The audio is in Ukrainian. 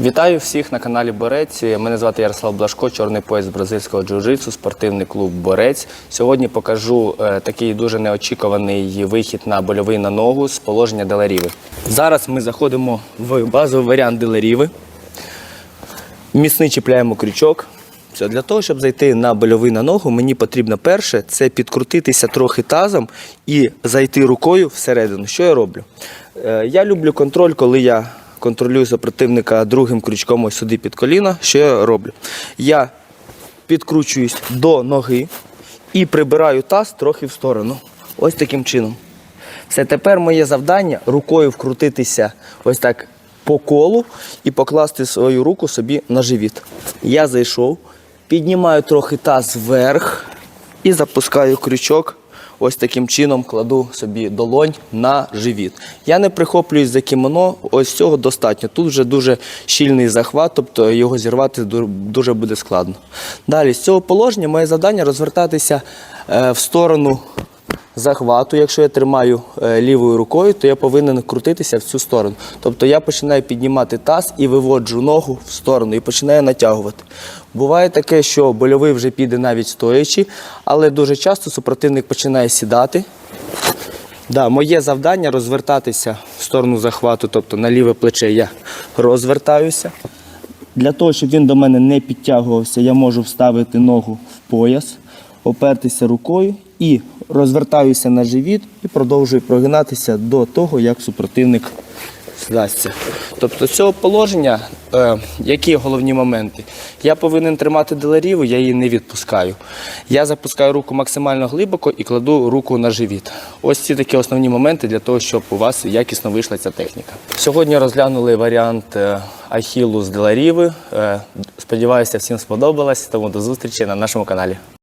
Вітаю всіх на каналі Борець. Мене звати Ярослав Блашко, чорний пояс бразильського джиу-джитсу, спортивний клуб Борець. Сьогодні покажу е, такий дуже неочікуваний вихід на больовий на ногу з положення Деларіви. Зараз ми заходимо в базовий варіант Деларіви. Міцний чіпляємо крючок. Все, для того, щоб зайти на больовий на ногу, мені потрібно перше це підкрутитися трохи тазом і зайти рукою всередину. Що я роблю? Е, Я люблю контроль, коли я контролюю супротивника другим крючком ось сюди під коліно. Що я роблю? Я підкручуюсь до ноги і прибираю таз трохи в сторону. Ось таким чином. Все, тепер моє завдання рукою вкрутитися ось так по колу і покласти свою руку собі на живіт. Я зайшов, піднімаю трохи таз вверх і запускаю крючок. Ось таким чином кладу собі долонь на живіт. Я не прихоплююсь за кімоно, ось цього достатньо. Тут вже дуже щільний захват, тобто його зірвати дуже буде складно. Далі, з цього положення моє завдання розвертатися е, в сторону захвату. Якщо я тримаю е, лівою рукою, то я повинен крутитися в цю сторону. Тобто я починаю піднімати таз і виводжу ногу в сторону і починаю натягувати. Буває таке, що больовий вже піде навіть стоячи, але дуже часто супротивник починає сідати. Да, моє завдання розвертатися в сторону захвату, тобто на ліве плече я розвертаюся. Для того, щоб він до мене не підтягувався, я можу вставити ногу в пояс, опертися рукою і розвертаюся на живіт і продовжую прогинатися до того, як супротивник здасться. Тобто з цього положення, е, які головні моменти? Я повинен тримати деларіву, я її не відпускаю. Я запускаю руку максимально глибоко і кладу руку на живіт. Ось ці такі основні моменти для того, щоб у вас якісно вийшла ця техніка. Сьогодні розглянули варіант е, ахілу з деларіви. Е, Сподіваюся, всім сподобалось, тому до зустрічі на нашому каналі.